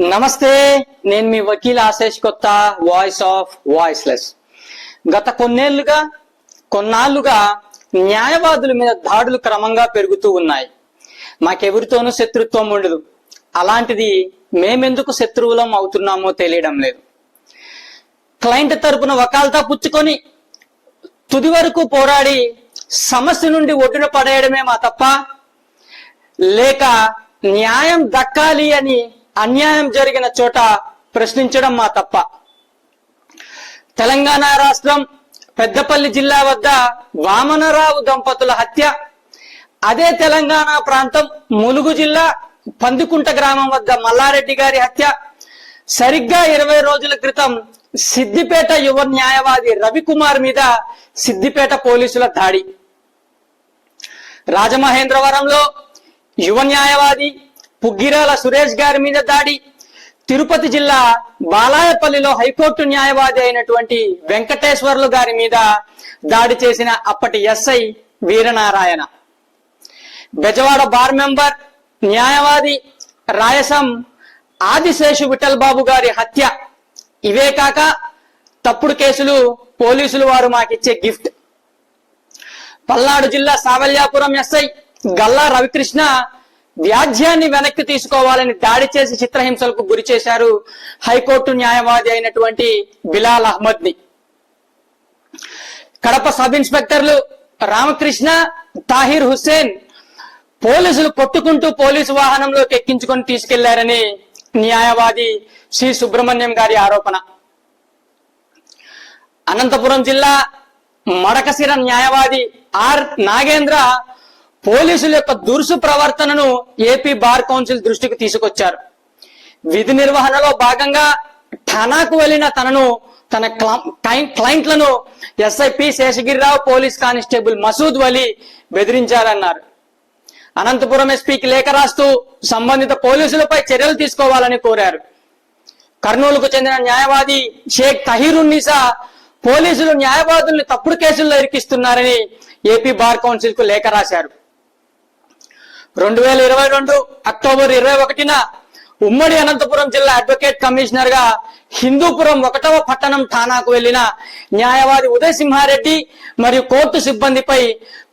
నమస్తే నేను మీ వకీల్ ఆశేష్ కొత్త వాయిస్ ఆఫ్ వాయిస్లెస్ గత కొన్నేళ్ళుగా కొన్నాళ్ళుగా న్యాయవాదుల మీద దాడులు క్రమంగా పెరుగుతూ ఉన్నాయి. మాకెవరితోనూ శత్రుత్వం ఉండదు. అలాంటిది మేమెందుకు శత్రువులం అవుతున్నామో తెలియడం లేదు. క్లయింట్ తరపున వకాల్తా పుచ్చుకొని తుది వరకు పోరాడి సమస్య నుండి ఒడ్డున పడేయడమే మా తప్ప లేక న్యాయం దక్కాలి అని అన్యాయం జరిగిన చోట ప్రశ్నించడం మా తప్ప. తెలంగాణ రాష్ట్రం పెద్దపల్లి జిల్లా వద్ద వామనరావు దంపతుల హత్య అదే తెలంగాణ ప్రాంతం ములుగు జిల్లా పందికుంట గ్రామం వద్ద మల్లారెడ్డి గారి హత్య సరిగ్గా ఇరవై రోజుల క్రితం సిద్దిపేట యువ న్యాయవాది రవికుమార్ మీద సిద్దిపేట పోలీసుల దాడి. రాజమహేంద్రవరంలో యువ న్యాయవాది పుగ్గిరాల సురేష్ గారి మీద దాడి. తిరుపతి జిల్లా బాలాయపల్లిలో హైకోర్టు న్యాయవాది అయినటువంటి వెంకటేశ్వర్లు గారి మీద దాడి చేసిన అప్పటి SI Veeranarayana. Bezawada bar member న్యాయవాది రాయసం ఆదిశేషు విఠల్ బాబు గారి హత్య. ఇవే కాక తప్పుడు కేసులు పోలీసులు వారు మాకిచ్చే గిఫ్ట్. పల్నాడు జిల్లా సావల్యాపురం ఎస్ఐ గల్లా రవికృష్ణ వ్యాజ్యాన్ని వెనక్కి తీసుకోవాలని దాడి చేసి చిత్రహింసలకు గురి చేశారు హైకోర్టు న్యాయవాది అయినటువంటి బిలాల్ అహ్మద్ని కడప సబ్ ఇన్స్పెక్టర్లు రామకృష్ణ తాహిర్ హుస్సేన్ పోలీసులు కొట్టుకుంటూ పోలీసు వాహనంలోకి ఎక్కించుకొని తీసుకెళ్ళారని న్యాయవాది సి. సుబ్రహ్మణ్యం గారి ఆరోపణ. అనంతపురం జిల్లా మడకసిర న్యాయవాది ఆర్. నాగేంద్ర పోలీసుల యొక్క దురుసు ప్రవర్తనను ఏపీ బార్ కౌన్సిల్ దృష్టికి తీసుకొచ్చారు. విధి నిర్వహణలో భాగంగా ఠానాకు వెళ్ళిన తనను తన క్లయింట్లను ఎస్ఐపి శేషగిరిరావు పోలీస్ కానిస్టేబుల్ మసూద్ వలి బెదిరించారన్నారు. అనంతపురం ఎస్పీకి లేఖ రాస్తూ సంబంధిత పోలీసులపై చర్యలు తీసుకోవాలని కోరారు. కర్నూలుకు చెందిన న్యాయవాది షేక్ తహీరున్నీసా పోలీసులు న్యాయవాదుల్ని తప్పుడు కేసుల్లో ఇరికిస్తున్నారని ఏపీ బార్ కౌన్సిల్కు లేఖ రాశారు. రెండు వేల ఇరవై రెండు అక్టోబర్ ఇరవై ఒకటిన ఉమ్మడి అనంతపురం జిల్లా అడ్వకేట్ కమిషనర్గా హిందూపురం ఒకటవ పట్టణం ఠానాకు వెళ్ళిన న్యాయవాది ఉదయ్ సింహారెడ్డి మరియు కోర్టు సిబ్బందిపై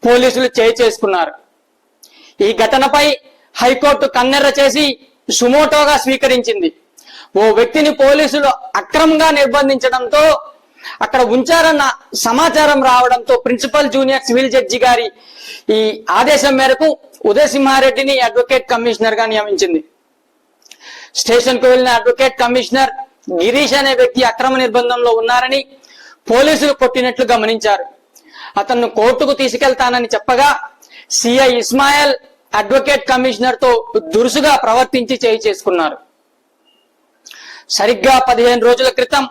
పోలీసులు చేయి చేసుకున్నారు. ఈ ఘటనపై హైకోర్టు కన్నెర్ర చేసి సుమోటోగా స్వీకరించింది. ఓ వ్యక్తిని పోలీసులు అక్రమంగా నిర్బంధించడంతో అక్కడ ఉంచారన్న సమాచారం రావడంతో ప్రిన్సిపల్ జూనియర్ సివిల్ జడ్జి గారి ఈ ఆదేశం మేరకు ఉదయ్ సింహారెడ్డిని అడ్వకేట్ కమిషనర్గా నియమించింది. స్టేషన్కు వెళ్ళిన అడ్వకేట్ కమిషనర్ గిరీష్ అనే వ్యక్తి అక్రమ నిర్బంధంలో ఉన్నారని పోలీసులు కొట్టినట్లు గమనించారు. అతన్ని కోర్టుకు తీసుకెళ్తానని చెప్పగా సిఐ ఇస్మాయిల్ అడ్వకేట్ కమిషనర్తో దురుసుగా ప్రవర్తించి చేయి చేసుకున్నారు. సరిగ్గా పదిహేను రోజుల క్రితం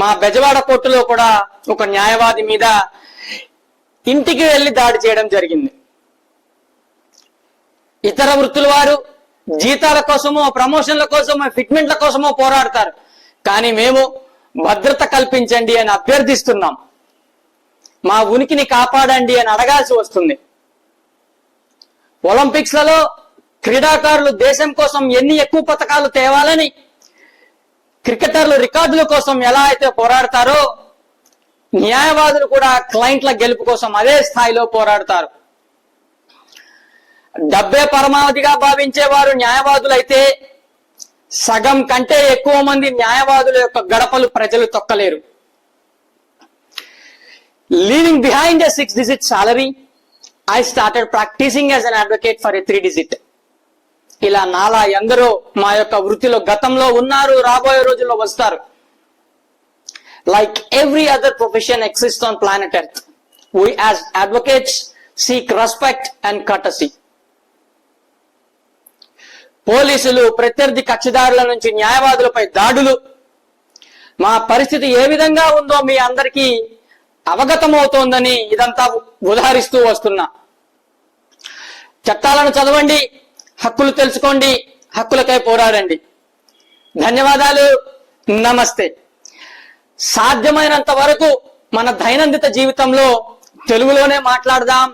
మా బెజవాడ కోర్టులో కూడా ఒక న్యాయవాది మీద ఇంటికి వెళ్ళి దాడి చేయడం జరిగింది. ఇతర వృత్తుల వారు జీతాల కోసమో ప్రమోషన్ల కోసమో ఫిట్మెంట్ల కోసమో పోరాడతారు. కానీ మేము భద్రత కల్పించండి అని అభ్యర్థిస్తున్నాం. మా ఉనికిని కాపాడండి అని అడగాల్సి వస్తుంది. ఒలింపిక్స్లలో క్రీడాకారులు దేశం కోసం ఎన్ని ఎక్కువ పథకాలు తేవాలని క్రికెటర్లు రికార్డుల కోసం ఎలా అయితే పోరాడతారో న్యాయవాదులు కూడా క్లయింట్ల గెలుపు కోసం అదే స్థాయిలో పోరాడతారు. డబ్బే పరమావధిగా భావించేవారు న్యాయవాదులు అయితే సగం కంటే ఎక్కువ మంది న్యాయవాదుల యొక్క గడపలు ప్రజలు తొక్కలేరు. Leaving behind a six digit salary I started practising as an advocate for a three digit ఇలా నాలా ఎందరో మా యొక్క వృత్తిలో గతంలో ఉన్నారు రాబోయే రోజుల్లో వస్తారు. Like every other profession exist on planet earth we as advocates seek respect and courtesy పోలీసులు ప్రత్యర్థి కక్షిదారుల నుంచి న్యాయవాదులపై దాడులు. మా పరిస్థితి ఏ విధంగా ఉందో మీ అందరికీ అవగతమవుతోందని ఇదంతా ఉదాహరిస్తూ వస్తున్నా. చట్టాలను చదవండి. హక్కులు తెలుసుకోండి హక్కులకై పోరాడండి. ధన్యవాదాలు నమస్తే. సాధ్యమైనంత వరకు మన దైనందిత జీవితంలో తెలుగులోనే మాట్లాడదాం.